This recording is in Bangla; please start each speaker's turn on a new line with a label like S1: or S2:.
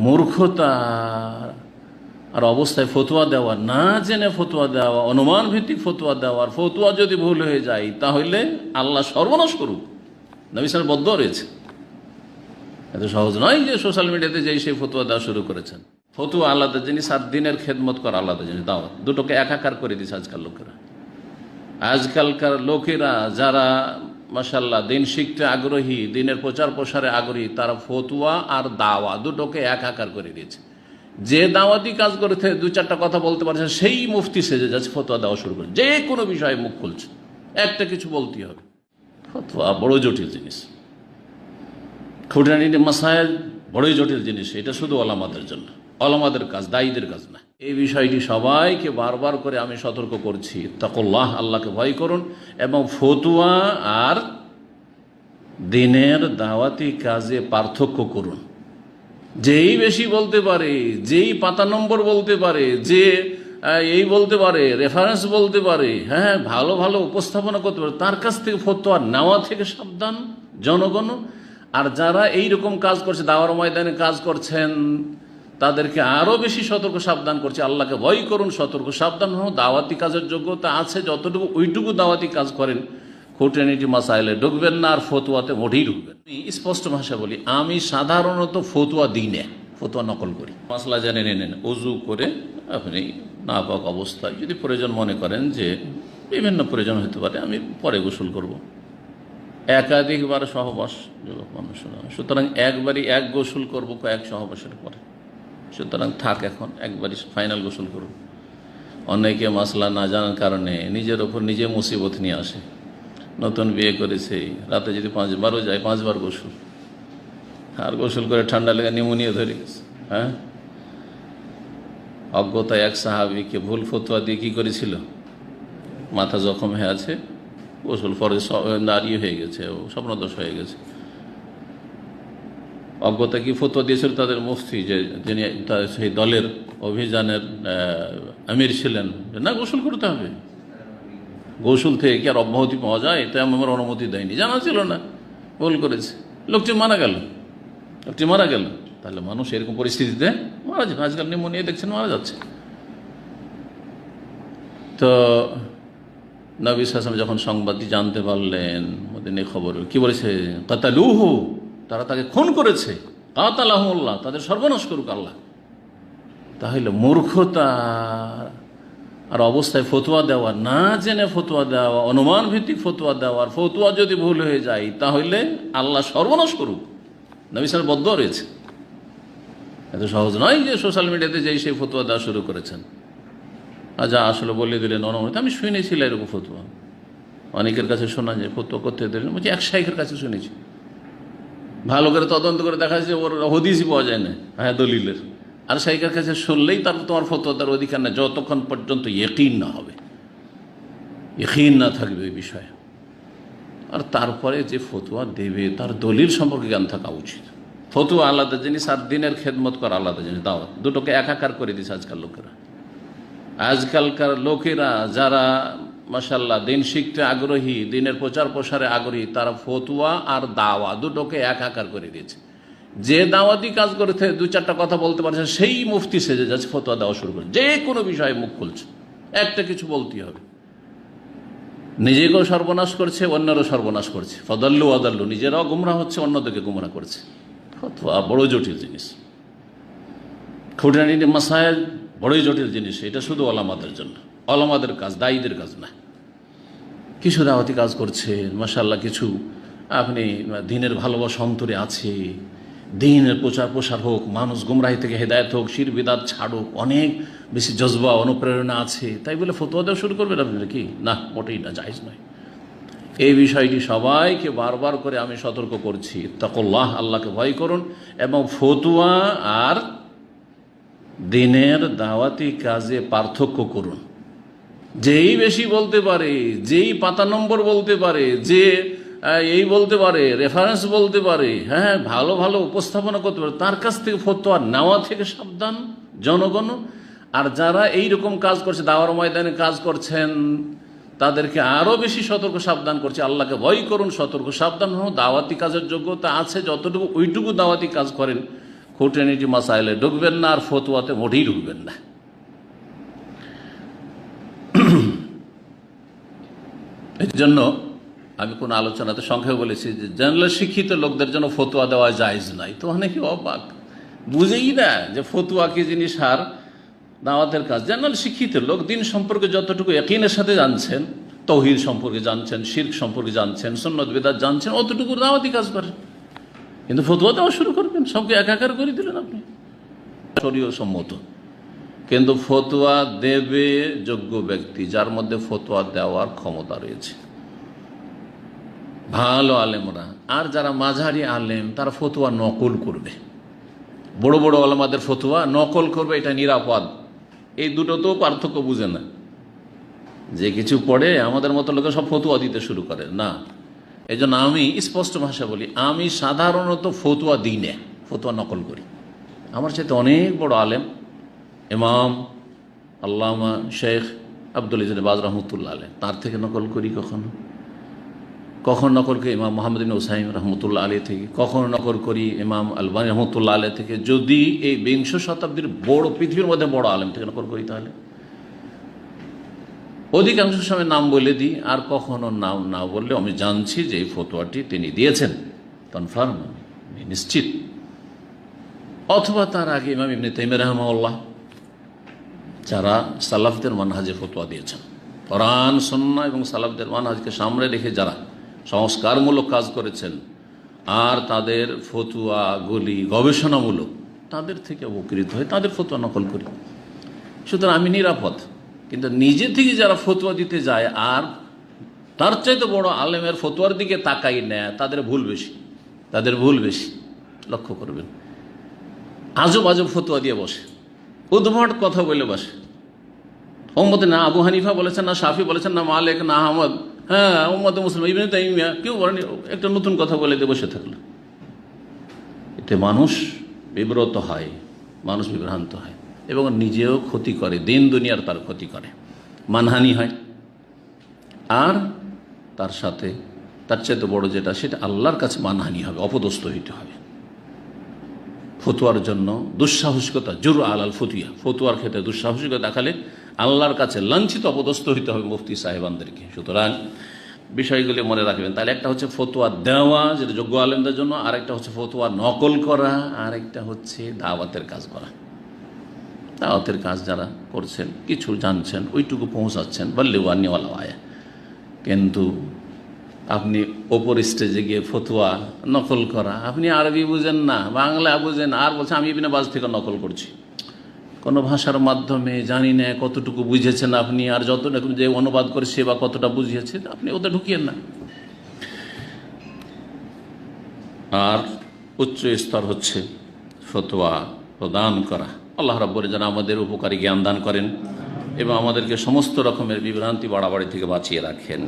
S1: মূর্খতা আর অবস্থায় ফতুয়া দেওয়া, না জেনে ফতুয়া দেওয়া অনুমান ভিত্তিক ফতুয়া দেওয়ার ফতুয়া যদি ভুল হয়ে যায়, তাহলে আল্লাহ সর্বনাশ করুক। নবী সাল বদ্ধ রয়েছে। এত সহজ নয় যে সোশ্যাল মিডিয়াতে যেই সেই ফতুয়া দেওয়া শুরু করেছেন। ফতুয়া আলাদা জিনিস আর দিনের খেদমত করা আলাদা জিনিস, দাওয়াত। দুটোকে একাকার করে দিচ্ছে আজকাল লোকেরা। আজকালকার লোকেরা যারা মাসাল্লাহ দিন শিখতে আগ্রহী, দিনের প্রচার প্রসারে আগ্রহী, তারা ফতুয়া আর দাওয়া দুটোকে একাকার করে দিয়েছে। যে দাওয়াতি কাজ করেছে, দু চারটা কথা বলতে পারছে, সেই মুফতি সেজে যাচ্ছে, ফতুয়া দেওয়া শুরু করে। যে কোনো বিষয়ে মুখ খুলছে। একটা কিছু বলতেই হবে। ফতুয়া বড় জটিল জিনিস। খুঁটানি মাসায় বড়ই জটিল জিনিস। এটা শুধু আলামাদের জন্য। আলামাদের কাজ, দায়ীদের কাজ না। এই বিষয়টি সবাইকে বারবার করে আমি সতর্ক করছি। তাকল্লাহ আল্লাহকে ভয় করুন। এবং ফতুয়া আর দিনের দাওয়াতি কাজে পার্থক্য করুন। যেই বেশি বলতে পারে, যেই পাতা নম্বর বলতে পারে, যে এই বলতে পারে রেফারেন্স বলতে পারে হ্যাঁ ভালো ভালো উপস্থাপনা করতে পারে, তার কাছ থেকে ফতোয়া নেওয়া থেকে সাবধান, জনগণ। আর যারা এই রকম কাজ করছে, দাওয়ার ময়দানে কাজ করছেন তাদেরকে আরও বেশি সতর্ক, সাবধান করছে। আল্লাহকে ভয় করুন, সতর্ক, সাবধান হন। দাওয়াতি কাজের যোগ্যতা আছে, যতটুকু ওইটুকু দাওয়াতি কাজ করেন, খুঁটিনিটি মাসাইলে ঢুকবেন না আর ফতুয়াতে মোটেই ঢুকবেন আমি স্পষ্ট ভাষা বলি, আমি সাধারণত ফতুয়া দিই না, ফতুয়া নকল করি। মশলা জানে নেন, উজু করে আপনি নাপাক অবস্থায় যদি প্রয়োজন মনে করেন যে বিভিন্ন প্রয়োজন হতে পারে, আমি পরে গোসল করব। একাধিকবার সহবাস মানুষের সুতরাং একবারই এক গোসল করব কয়েক সহবাসের পরে। সুতরাং থাক এখন একবারই ফাইনাল গোসল করব অনেকে মাসলা না জানার কারণে নিজের ওপর নিজে মুসিবত নিয়ে আসে। নতুন বিয়ে করেছে, রাতে যদি পাঁচবারও যায়, পাঁচবার গোসল। আর গোসল করে ঠান্ডা লেগে নিউমোনিয়া ধরে গেছে হ্যাঁ? অজ্ঞতা এক সাহাবিকে ভুল ফতোয়া দিয়ে কী করেছিল? মাথা জখম হয়ে আছে, গোসল পরে দাঁড়িয়ে হয়ে গেছে, ও স্বপ্নদোষ হয়ে গেছে। অজ্ঞতা কি ফতোয়া দিয়েছিল তাদের মুফতি যে যিনি সেই দলের অভিযানের আমির ছিলেন? না, গোসল করতে হবে। গোসল থেকে কি আর অব্যাহতি পাওয়া যায়? এটা আমার অনুমতি দেয়নি। জানা ছিল না। ভুল করেছে। লোকটি মারা গেল। লোকটি মারা গেল। তাহলে মানুষ এরকম পরিস্থিতিতে মারা যাবে। আজকাল নিমোনিয়া দেখছেন মারা যাচ্ছে। তো নবী হাসান যখন সংবাদটি জানতে পারলেন মদিনে খবর, কি বলেছে? কাতালুহু তারা তাকে খুন করেছে। কাতালাহুল্লাহ তাদের সর্বনাশ করুক আল্লাহ। তাহলে মূর্খতা আর অবস্থায় ফতুয়া দেওয়া, না জেনে ফতুয়া দেওয়া অনুমান ভিত্তিক ফতুয়া দেওয়ার ফতুয়া যদি ভুল হয়ে যায়, তাহলে আল্লাহ সর্বনাশ করুক। নবী সাল বদ্ধ রয়েছে। এত সহজ নয় যে সোশ্যাল মিডিয়াতে যেই সেই ফতুয়া দেওয়া শুরু করেছেন। আর যা আসলে বলে দিলেন অনুমতি আমি শুনেছিলাম এরকম ফতুয়া। অনেকের কাছে শোনা যায়, ফতুয়া করতে দিলেন, বলছি, এক শাইখের কাছে শুনেছি। ভালো করে তদন্ত করে দেখা যাচ্ছে ওর হদিসই পাওয়া যায় না হ্যাঁ দলিলের। আর শাইখের কাছে শুনলেই তার তোমার ফতুয়া, তার অধিকার না যতক্ষণ পর্যন্ত ইয়কিন না হবে। ইয়কিন না থাকবে ওই বিষয়ে। আর তারপরে যে ফতুয়া দেবে, তার দলিল সম্পর্কে জ্ঞান থাকা উচিত। ফতুয়া আলাদা জিনিস আর দিনের খেদমত করা আলাদা জিনিস। দাওয়াত দুটোকে একাকার করে দিচ্ছে আজকাল লোকেরা। আজকালকার লোকেরা যারা মাসাল্লাহ দিন শিখতে আগ্রহী, দিনের প্রচার প্রসারে আগ্রহী, তারা ফতুয়া আর দাওয়া দুটোকে এক আকার করে দিয়েছে। যে দাওয়াতি কাজ করেছে, দু চারটা কথা বলতে পারছে, সেই মুফতি সেজে যাচ্ছে, ফতুয়া দেওয়া শুরু করে। যে কোনো বিষয়ে মুখ খুলছে। একটা কিছু বলতেই হবে। নিজেকেও সর্বনাশ করছে, অন্যেরও সর্বনাশ করছে। ফদল্লু আদাল্লু নিজেরাও গুমরা হচ্ছে, অন্যদেরকে গুমরা করছে। ফতুয়া বড় জটিল জিনিস। খুঁটানি মাসায় বড়ই জটিল জিনিস, এটা শুধু আলামাদের জন্য। আলামাদের কাজ, দায়ীদের কাজ না। কিছু দাওয়াতি কাজ করছেন মাসাল্লাহ কিছু। আপনি দিনের ভালোবাসা অন্তরে আছে, দিনের প্রচার প্রসার হোক, মানুষ গুমরাহি থেকে হেদায়ত হোক, শির বিদাত ছাড়ুক, অনেক বেশি জজবা, অনুপ্রেরণা আছে। তাই বলে ফতোয়া দেওয়া শুরু করবেন আপনি কি না, মোটেই না, জায়জ নয়। এই বিষয়টি সবাইকে বারবার করে আমি সতর্ক করছি। তাকল্লাহ আল্লাহকে ভয় করুন এবং ফতুয়া আর দিনের দাওয়াতি কাজে পার্থক্য করুন। যেই বেশি বলতে পারে, যেই পাতা নম্বর বলতে পারে, যে এই বলতে পারে রেফারেন্স বলতে পারে হ্যাঁ ভালো ভালো উপস্থাপনা করতে পারে, তার কাছ থেকে ফতোয়া নেওয়া থেকে সাবধান, জনগণ। আর যারা এই রকম কাজ করছে, দাওয়ার ময়দানে কাজ করছেন, তাদেরকে আরও বেশি সতর্ক, সাবধান করছে। আল্লাহকে ভয় করুন, সতর্ক, সাবধান হন। দাওয়াতি কাজের যোগ্যতা আছে, যতটুকু, ওইটুকু দাওয়াতি কাজ করেন। খুঁটিনিটি মাসাইলে ঢুকবেন না, আর ফতুয়াতে মোটেই ঢুকবেন না। জন্য আমি কোন আলোচনাতে সংক্ষেপে বলেছি যে জেনারেল শিক্ষিত লোকদের জন্য ফতুয়া দেওয়া জায়জ নাই তো অনেকে অবাক। বুঝেই না যে ফতুয়া কি জিনিস আর দাওয়াতের কাজ। জেনারেল শিক্ষিত লোক দিন সম্পর্কে যতটুকু একইনের সাথে জানছেন, তৌহিদ সম্পর্কে জানছেন, শির্ক সম্পর্কে জানছেন সন্ন্যত বেদাত জানছেন, অতটুকু দাওয়াতি কাজ করেন। কিন্তু ফতুয়া দেওয়া শুরু করবেন, সবকে একাকার করে দিলেন আপনি। শরীয় সম্মত। কিন্তু ফতোয়া দেবে যোগ্য ব্যক্তি, যার মধ্যে ফতোয়া দেওয়ার ক্ষমতা রয়েছে। ভালো আলেমরা। আর যারা মাঝারি আলেম, তারা ফতুয়া নকল করবে। বড় বড় আলেমাদের ফতুয়া নকল করবে, এটা নিরাপদ। এই দুটো তো পার্থক্য বুঝে না। যে কিছু পড়ে, আমাদের মতো লোকে সব ফতুয়া দিতে শুরু করে। না। এই জন্য আমি স্পষ্ট ভাষা বলি, আমি সাধারণত ফতুয়া দিই না, ফতুয়া নকল করি। আমার সাথে অনেক বড় আলেম, ইমাম, আল্লামা শেখ আব্দুল ইজনে বাজ রহমতুল্লাহ আলেম। তার থেকে নকল করি কখনো? কখন নকল করি ইমাম মোহাম্মদ বিন ওসাইম রহমতুল্লাহ আলী থেকে, কখন নকল করি ইমাম আলবানী রহমতুল্লাহ আলী থেকে, যদি এই বিংশ শতাব্দীর বড় পৃথিবীর মধ্যে বড় আলেম থেকে নকল করি তাহলে? অধিকাংশ সময় নাম বলে দিই, আর কখনো নাম না বললে আমি জানছি যে এই ফতোয়াটি তিনি দিয়েছেন। কনফার্ম, আমি নিশ্চিত। অথবা তার আগে ইমাম ইবনে তাইমে রহমাউল্লাহ যারা সালাফদের মানহাজে ফতোয়া দিয়েছেন। কোরআন সন্না এবং সালাফদের মানহাজকে সামনে রেখে যারা সংস্কারমূলক কাজ করেছেন। আর তাদের ফতুয়া ফতুয়াগুলি গবেষণামূলক তাদের থেকে উপকৃত হয়ে তাদের ফতুয়া নকল করি। সুতরাং আমি নিরাপদ। কিন্তু নিজে থেকে যারা ফতুয়া দিতে যায়, আর তার চাইতে বড় আলেমের ফতুয়ার দিকে তাকাই নেয় তাদের ভুল বেশি। তাদের ভুল বেশি। লক্ষ্য করবেন। আজব আজব ফতুয়া দিয়ে বসে। উদ্ভট কথা বলে বসে। ওম্মতে না আবু হানিফা বলেছেন, না শাফি বলেছেন, না মালিক, না আহমদ। হ্যাঁ ওম্মতে মুসলিম, ইবনে তাইমিয়া, কেউ বলেনি, একটা নতুন কথা বলে দিয়ে বসে থাকল। এতে মানুষ বিব্রত হয়, মানুষ বিভ্রান্ত হয় এবং নিজেও ক্ষতি করে, দিন দুনিয়ার তার ক্ষতি করে, মানহানি হয়। আর তার সাথে, তার চাইতে বড় যেটা, সেটা আল্লাহর কাছে মানহানি হবে, অপদস্থ হইতে হবে। ফতুয়ার জন্য দুঃসাহসিকতা জোর আলাল ফতুয়া ফতুয়ার ক্ষেত্রে দুঃসাহসিকতা দেখালে আল্লাহর কাছে লাঞ্ছিত অপদস্থ হইতে হবে মুফতি সাহেবানদেরকে। সুতরাং বিষয়গুলি মনে রাখবেন। তাহলে একটা হচ্ছে ফতুয়া দেওয়া, যেটা যোগ্য আলেমদের জন্য, আরেকটা হচ্ছে ফতুয়া নকল করা, আরেকটা হচ্ছে দাওয়াতের কাজ করা। দাওয়াতের কাজ যারা করছেন, কিছু জানছেন, ওইটুকু পৌঁছাচ্ছেন বললে ওয়ানিওয়ালা আয়া। কিন্তু আপনি ওপর স্টেজে গিয়ে ফতুয়া নকল করা, আপনি আরবি বুঝেন না, বাংলা বুঝেন, আর বলছে আমি ইবিনে বাজ থেকে নকল করছি। কোনো ভাষার মাধ্যমে জানি না কতটুকু বুঝেছেন আপনি, আর যতটুকু যে অনুবাদ করে সে বা কতটা বুঝিয়েছে আপনি ওদের ঢুকিয়েন না। আর উচ্চ স্তর হচ্ছে ফতোয়া প্রদান করা। আল্লাহ রাব্বরে যেন আমাদের উপকারী জ্ঞান দান করেন এবং আমাদেরকে সমস্ত রকমের বিভ্রান্তি, বাড়াবাড়ি থেকে বাঁচিয়ে রাখেন।